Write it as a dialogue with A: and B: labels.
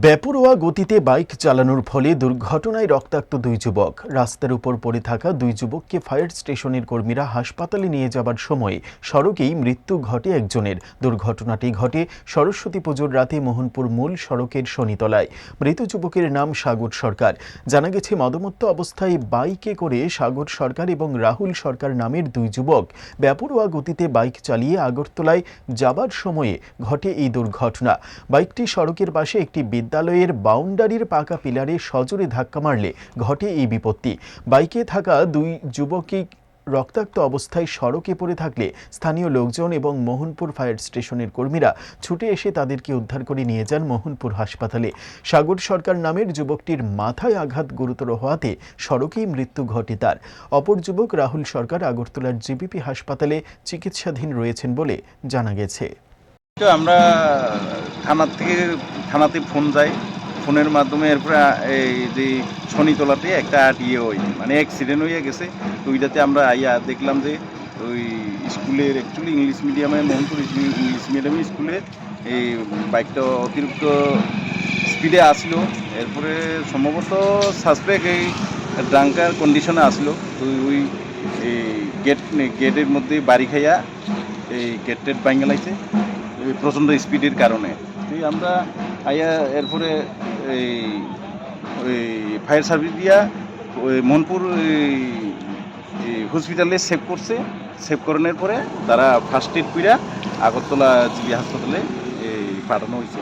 A: বেপরোয়া গতিতে বাইক চালানোর ফলে দুর্ঘটনায় রক্তাক্ত দুই যুবক। রাস্তার উপর পড়ে থাকা দুই যুবককে ফায়ার স্টেশনের কর্মীরা হাসপাতালে নিয়ে যাবার সময় সড়কেই মৃত্যু ঘটে একজনের। দুর্ঘটনাটি ঘটে সরস্বতী পুজোর রাতে মোহনপুর মূল সড়কের শনিতলায়। মৃত যুবকের নাম সাগর সরকার। জানা গেছে, মদমত্ত অবস্থায় বাইকে করে সাগর সরকার এবং রাহুল সরকার নামের দুই যুবক বেপরোয়া গতিতে বাইক চালিয়ে আগরতলায় যাবার সময়ে ঘটে এই দুর্ঘটনা। বাইকটি সড়কের পাশে একটি বিদ্যালয়ের বাউন্ডারির পাকা পিলারে সজোরে ধাক্কা মারলে ঘটে এই বিপত্তি। বাইকে থাকা দুই যুবকই রক্তাক্ত অবস্থায় সড়কে পড়ে থাকলে স্থানীয় লোকজন এবং মোহনপুর ফায়ার স্টেশনের কর্মীরা ছুটে এসে তাদেরকে উদ্ধার করে নিয়ে যান মোহনপুর হাসপাতালে। সাগর সরকার নামের যুবকটির মাথায় আঘাত গুরুতর হওয়াতে সড়কেই মৃত্যু ঘটে তার। অপর যুবক রাহুল সরকার আগরতলার জিবিপি হাসপাতালে চিকিৎসাধীন রয়েছেন বলে জানা গেছে।
B: আমরা থানার থেকে থানাতে ফোন যায়। ফোনের মাধ্যমে এরপরে এই যে শনিতলাতে একটা ইয়ে ওই মানে অ্যাক্সিডেন্ট হয়ে গেছে। তো ওইটাতে আমরা আইয়া দেখলাম যে ওই স্কুলের অ্যাকচুয়ালি ইংলিশ মিডিয়ামে মোহনপুর ইংলিশ মিডিয়াম স্কুলে এই বাইকটা অতিরিক্ত স্পিডে আসলো। এরপরে সম্ভবত সাসপেক্ট এই ড্রাঙ্কার কন্ডিশনে আসলো। তো ওই গেট গেটের মধ্যে বাড়ি খাইয়া এই গেট টেট ভাঙে লাগছে প্রচণ্ড স্পিডের কারণে। আমরা আইয়া এরপরে এই, ওই ফায়ার সার্ভিস দিয়া ওই মনপুর হসপিটালে সেভ করছে। সেভ করানোর পরে তারা ফার্স্ট এড পিড়া আগরতলা জিবি হাসপাতালে পাঠানো হয়েছে